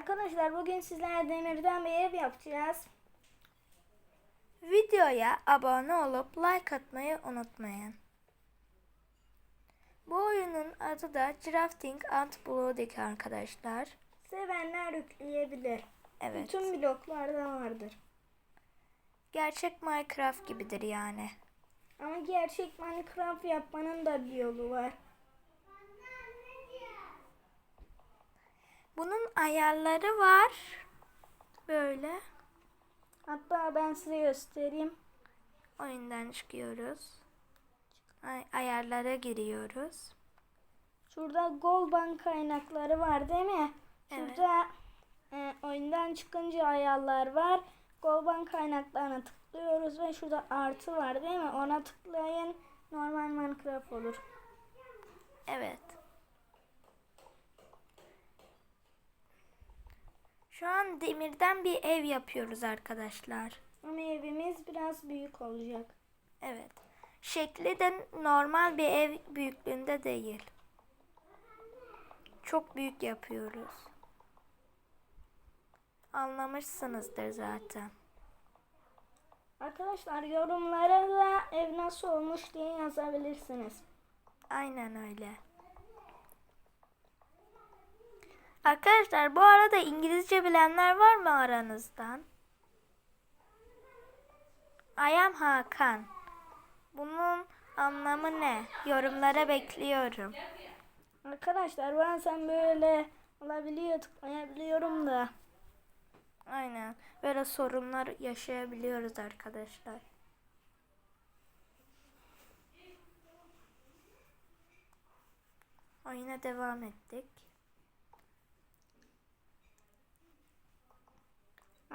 Arkadaşlar bugün sizlerle demirden bir ev yapacağız. Videoya abone olup like atmayı unutmayın. Bu oyunun adı da Drafting and Blooding arkadaşlar. Sevenler yükleyebilir. Evet. Bütün bloklarda vardır. Gerçek Minecraft gibidir yani. Ama gerçek Minecraft yapmanın da bir yolu var. Bunun ayarları var. Böyle. Hatta ben size göstereyim. Oyundan çıkıyoruz. Ay, ayarlara giriyoruz. Şurada Goldban kaynakları var değil mi? Evet. Şurada e, oyundan çıkınca ayarlar var. Goldban kaynaklarına tıklıyoruz ve şurada artı var değil mi? Ona tıklayın. Normal Minecraft olur. Evet. Şu an demirden bir ev yapıyoruz arkadaşlar. Ama evimiz biraz büyük olacak. Evet. Şekli de normal bir ev büyüklüğünde değil. Çok büyük yapıyoruz. Anlamışsınızdır zaten. Arkadaşlar yorumlara da ev nasıl olmuş diye yazabilirsiniz. Aynen öyle. Arkadaşlar bu arada İngilizce bilenler var mı aranızdan? I am Hakan. Bunun anlamı ne? Yorumlara bekliyorum. Arkadaşlar bazen böyle olabiliyor tıklayabiliyorum da. Aynen. Böyle sorunlar yaşayabiliyoruz arkadaşlar. Oyuna devam ettik.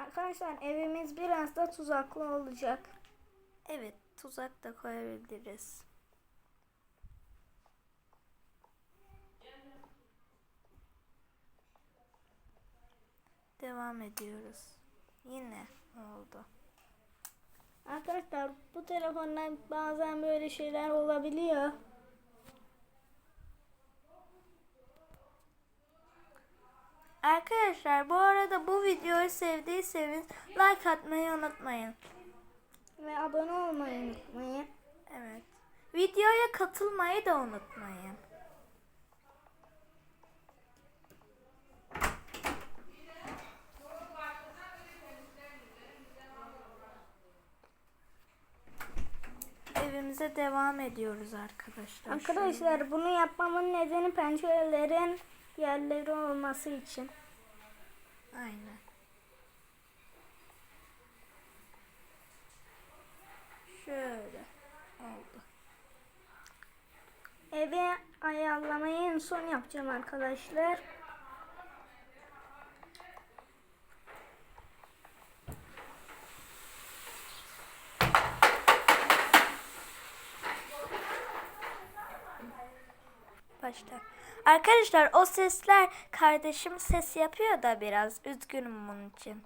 Arkadaşlar evimiz biraz da tuzaklı olacak. Evet, tuzak da koyabiliriz. Devam ediyoruz. Yine oldu. Arkadaşlar bu telefonda bazen böyle şeyler olabiliyor. Arkadaşlar bu arada bu videoyu sevdiyseniz like atmayı unutmayın. Ve abone olmayı unutmayın. Evet. Videoya katılmayı da unutmayın. Evimize devam ediyoruz arkadaşlar. Arkadaşlar bunu yapmamın nedeni pencerelerin yerleri olması için. Aynen. Şöyle oldu. Evi ayarlamayı en son yapacağım arkadaşlar. Arkadaşlar o sesler kardeşim ses yapıyor da biraz. Üzgünüm bunun için.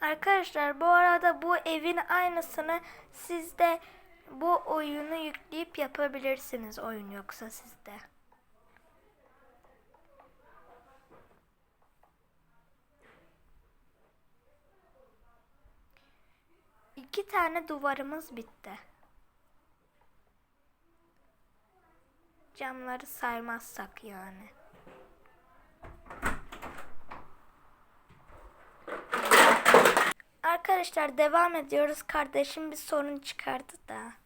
Arkadaşlar bu arada bu evin aynısını siz de bu oyunu yükleyip yapabilirsiniz oyun yoksa sizde. İki tane duvarımız bitti. Camları saymazsak yani. Arkadaşlar devam ediyoruz. Kardeşim bir sorun çıkardı da.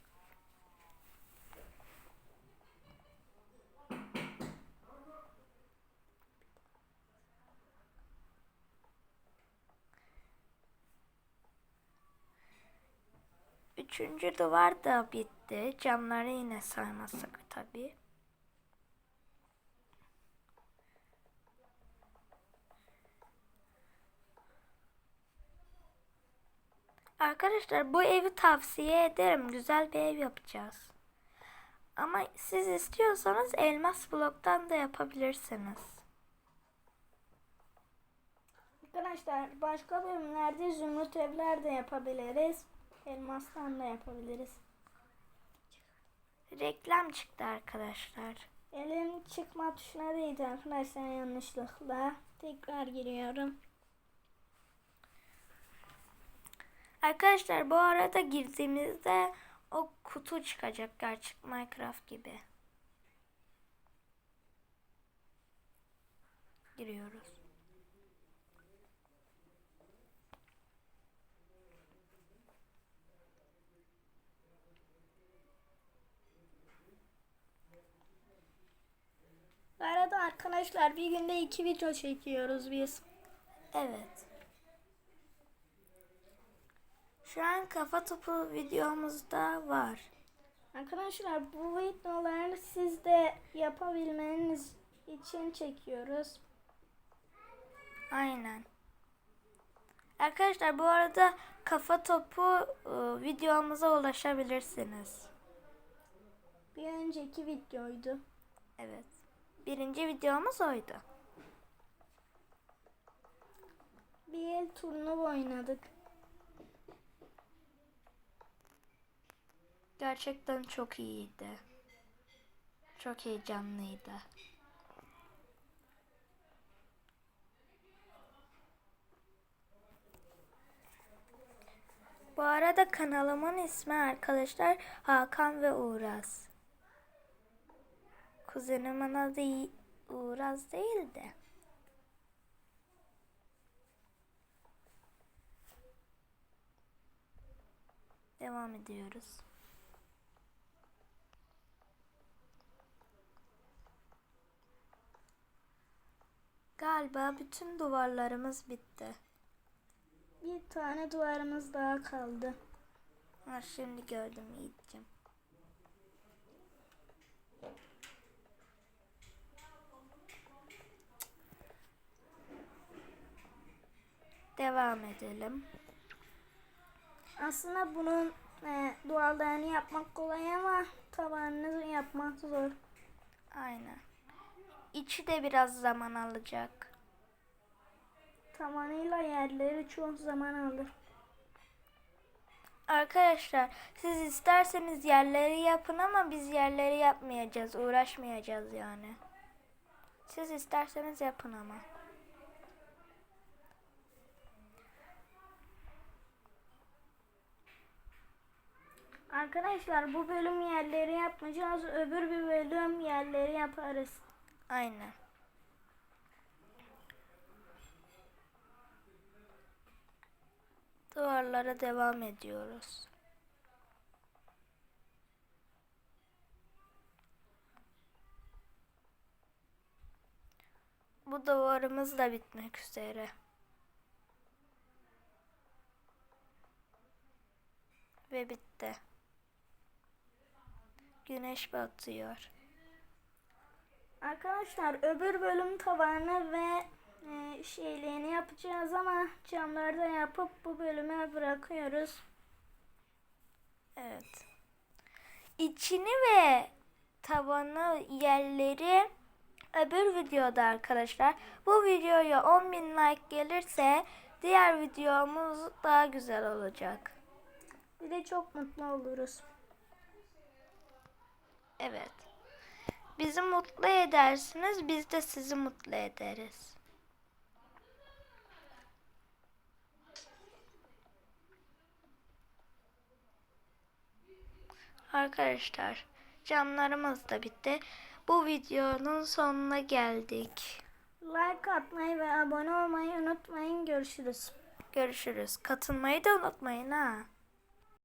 Üçüncü duvar da bitti. Camları yine saymazsak tabii. Arkadaşlar bu evi tavsiye ederim. Güzel bir ev yapacağız. Ama siz istiyorsanız elmas bloktan da yapabilirsiniz. Arkadaşlar başka bölümlerde zümrüt evler de yapabiliriz. Elmastan da yapabiliriz. Reklam çıktı arkadaşlar. Elim çıkma tuşuna değdi arkadaşlar yanlışlıkla. Tekrar giriyorum. Arkadaşlar bu arada girdiğimizde o kutu çıkacak gerçek Minecraft gibi. Giriyoruz. Bu arada arkadaşlar bir günde iki video çekiyoruz biz. Evet. Şu an kafa topu videomuzda var. Arkadaşlar bu videoları siz de yapabilmeniz için çekiyoruz. Aynen. Arkadaşlar bu arada kafa topu e, videomuza ulaşabilirsiniz. Bir önceki videoydu. Evet. Birinci videomuz oydu. Bir el turnuva oynadık. Gerçekten çok iyiydi. Çok heyecanlıydı. Bu arada kanalımın ismi arkadaşlar Hakan ve Uğraz. Kuzenimin adı Uğraz değil de. Devam ediyoruz. Galiba bütün duvarlarımız bitti. Bir tane duvarımız daha kaldı. Ha, şimdi gördüm Yiğit'ciğim. Devam edelim. Aslında bunun e, duvarlarını yapmak kolay ama tavanını yapmak zor. Aynen. İçi de biraz zaman alacak. Tavanıyla yerleri çok zaman alır. Arkadaşlar siz isterseniz yerleri yapın ama biz yerleri yapmayacağız. Uğraşmayacağız yani. Siz isterseniz yapın ama. Arkadaşlar bu bölüm yerleri yapmayacağız. Öbür bir bölüm yerleri yaparız. Aynen. Duvarlara devam ediyoruz. Bu duvarımız da bitmek üzere. Ve bitti. Güneş batıyor. Arkadaşlar öbür bölüm tavanı ve e, şeyliğini yapacağız ama camları da yapıp bu bölüme bırakıyoruz. Evet. İçini ve tavanı yerleri öbür videoda arkadaşlar. Bu videoya 10.000 like gelirse diğer videomuz daha güzel olacak. Bir de çok mutlu oluruz. Evet. Bizi mutlu edersiniz, biz de sizi mutlu ederiz. Arkadaşlar, camlarımız da bitti. Bu videonun sonuna geldik. Like atmayı ve abone olmayı unutmayın. Görüşürüz. Görüşürüz. Katılmayı da unutmayın ha.